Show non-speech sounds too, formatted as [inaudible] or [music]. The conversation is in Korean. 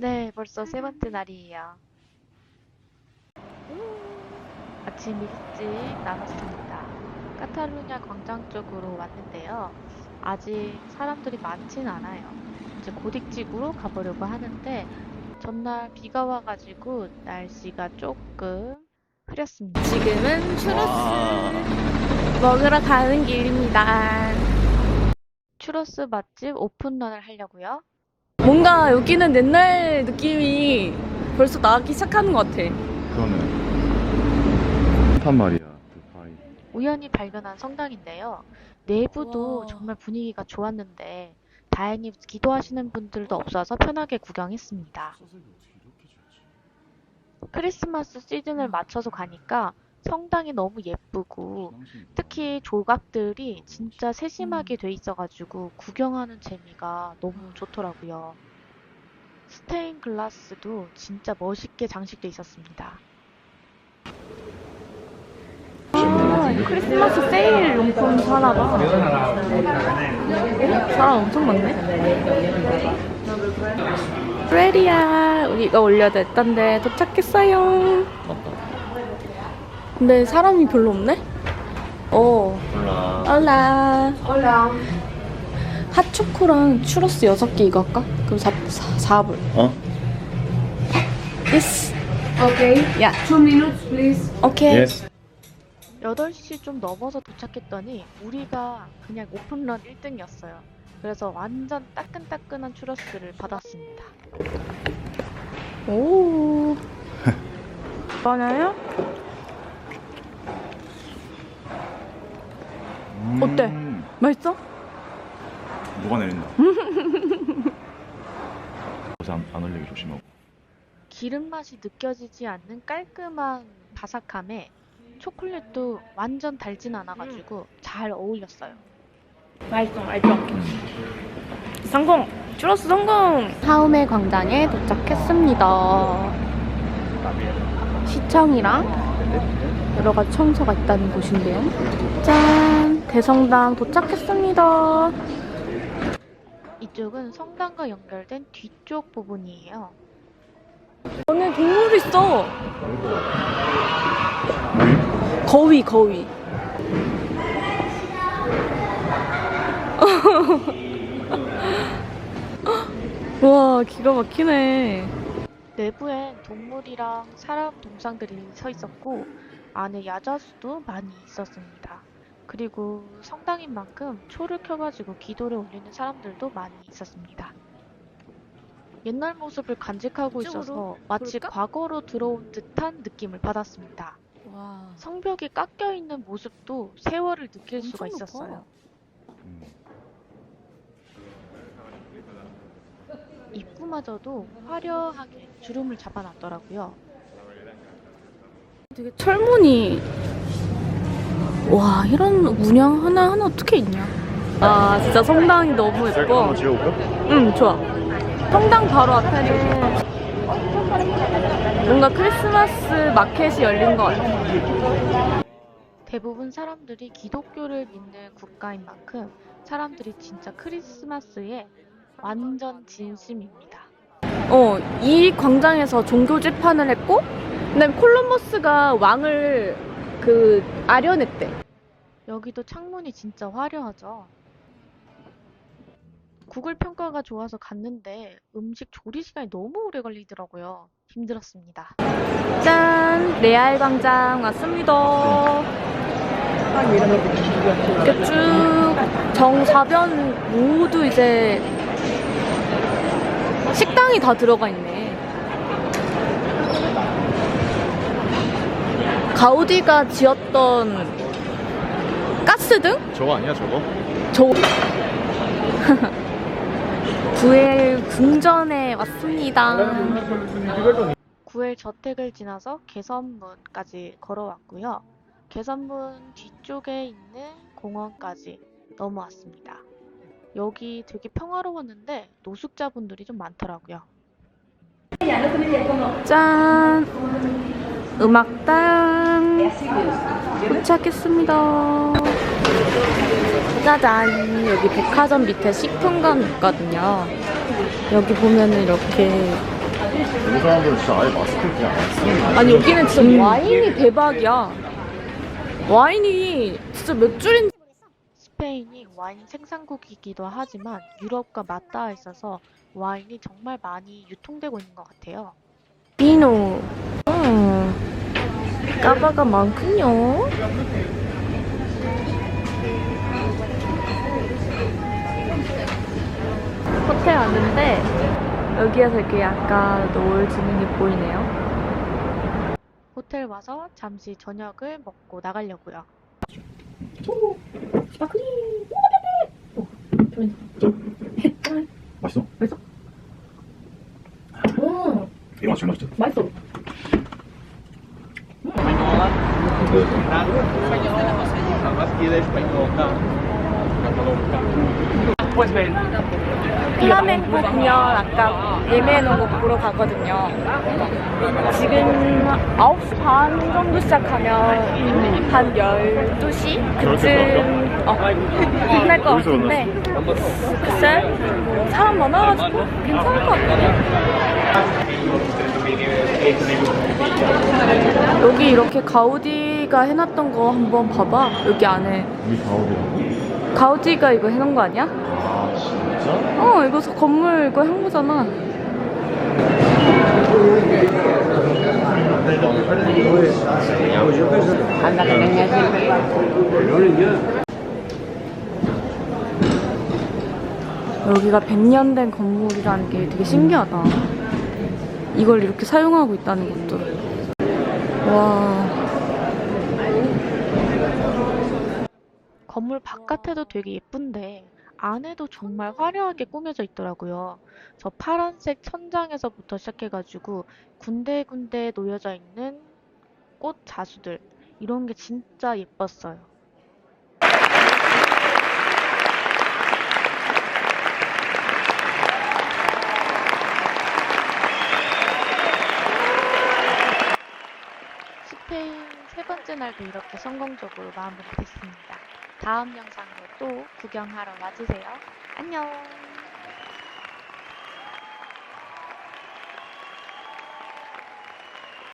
네, 벌써 세 번째 날이에요. 아침 일찍 나눴습니다. 카탈루냐 광장 쪽으로 왔는데요. 아직 사람들이 많진 않아요. 이제 고딕지구로 가보려고 하는데 전날 비가 와가지고 날씨가 조금 흐렸습니다. 지금은 추러스 먹으러 가는 길입니다. 추러스 맛집 오픈런을 하려고요. 뭔가 여기는 옛날 느낌이 벌써 나기 시작하는 것 같아. 그거는 한 말이야. 두바이. 우연히 발견한 성당인데요. 내부도 와. 정말 분위기가 좋았는데 다행히 기도하시는 분들도 없어서 편하게 구경했습니다. 크리스마스 시즌을 맞춰서 가니까 성당이 너무 예쁘고 특히 조각들이 진짜 세심하게 돼 있어가지고 구경하는 재미가 너무 좋더라고요. 스테인 글라스도 진짜 멋있게 장식돼 있었습니다. 아, 크리스마스 세일 용품 사나 봐. 사람 엄청 많네. 프레리야, 우리가 올려냈던데 도착했어요. 근데 사람이 별로 없네? 어. 몰라. 올라. 올라. 핫초코랑 추러스 6개 이거 할까? 그럼 4, 4, 4불. 어? Yes. Okay. 야. Two minutes, please. 오케이. 예스. 8시 좀 넘어서 도착했더니 우리가 그냥 오픈런 1등이었어요. 그래서 완전 따끈따끈한 추러스를 받았습니다. 오. 많아요? 어때? 음, 맛있어? 누가 내린다. [laughs] 그래서 안, 안 흘리게 조심하고. 기름 맛이 느껴지지 않는 깔끔한 바삭함에 초콜릿도 완전 달진 않아가지고 잘 어울렸어요. 맛있어, 맛있어. 성공! 추러스 성공! 사우메 광장에 도착했습니다. 시청이랑 여러 가지 청소가 있다는 곳인데요. 짠! 대성당 도착했습니다. 이쪽은 성당과 연결된 뒤쪽 부분이에요. 안에 동물 있어. 거위, 거위. [laughs] 와, 기가 막히네. 내부엔 동물이랑 사람 동상들이 서 있었고 안에 야자수도 많이 있었습니다. 그리고 성당인 만큼 초를 켜가지고 기도를 올리는 사람들도 많이 있었습니다. 옛날 모습을 간직하고 있어서 마치 돌까? 과거로 들어온 듯한 느낌을 받았습니다. 와. 성벽이 깎여 있는 모습도 세월을 느낄 수가. 있었어요. 음. 입구마저도 화려하게 주름을 잡아놨더라고요. 되게 철문이 와 이런 문양 하나 하나 어떻게 있냐? 아 진짜 성당이 너무 예뻐. 응 좋아. 성당 바로 앞에는 뭔가 크리스마스 마켓이 열린 것 같아. 대부분 사람들이 기독교를 믿는 국가인 만큼 사람들이 진짜 크리스마스에 완전 진심입니다. 어, 이 광장에서 종교 재판을 했고, 그다음에 콜럼버스가 왕을 그 아련했대. 여기도 창문이 진짜 화려하죠. 구글 평가가 좋아서 갔는데 음식 조리 시간이 너무 오래 걸리더라고요. 힘들었습니다. 짠! 레알 광장 왔습니다. 이렇게 쭉 정사변 모두 이제 식당이 다 들어가 있네. 가우디가 지었던 가스등? 저거 아니야 저거? 저 [laughs] 구엘 궁전에 왔습니다. 구엘 저택을 지나서 개선문까지 걸어왔고요. 개선문 뒤쪽에 있는 공원까지 넘어왔습니다. 여기 되게 평화로웠는데 노숙자분들이 좀 많더라고요. 짠! 음악당 도착했습니다. 짜잔! 여기 백화점 밑에 식품관 있거든요. 여기 보면은 이렇게 여기 사람들은 진짜 아예 마스크를 그냥 안 쓰는 아니 여기는 진짜 와인이 대박이야. 와인이 진짜 몇 줄인지 스페인이 와인 생산국이기도 하지만 유럽과 맞닿아 있어서 와인이 정말 많이 유통되고 있는 것 같아요. 비노. 음, 까바가 많군요. 호텔 왔는데 여기에서 이렇게 약간 노을 지는 게 보이네요. 호텔 와서 잠시 저녁을 먹고 나가려고요. 맛있어? 맛있어. 이거 제일 맛있죠? 맛있어. 플라멩코 공연 아까 예매해놓은 거 보러 가거든요. 지금 9시 반 정도 시작하면 한 12시 그쯤 어, 끝날 것 같은데 글쎄 뭐 사람 많아가지고 괜찮을 것 같아요. 여기 이렇게 가우디 가 해놨던 거 한번 봐봐. 여기 안에 우리 가오리라고? 가우디가 이거 해놓은 거 아니야? 아 진짜? 어, 이거 서- 건물 이거 한 거잖아. 여기가 100년 된 건물이라는 게 되게 신기하다. 이걸 이렇게 사용하고 있다는 것도. 와. 건물 바깥에도 되게 예쁜데 안에도 정말 화려하게 꾸며져 있더라고요. 저 파란색 천장에서부터 시작해가지고 군데군데 놓여져 있는 꽃 자수들 이런 게 진짜 예뻤어요. 스페인 세 번째 날도 이렇게 성공적으로 마무리됐습니다. 다음 영상으로 또 구경하러 와주세요. 안녕!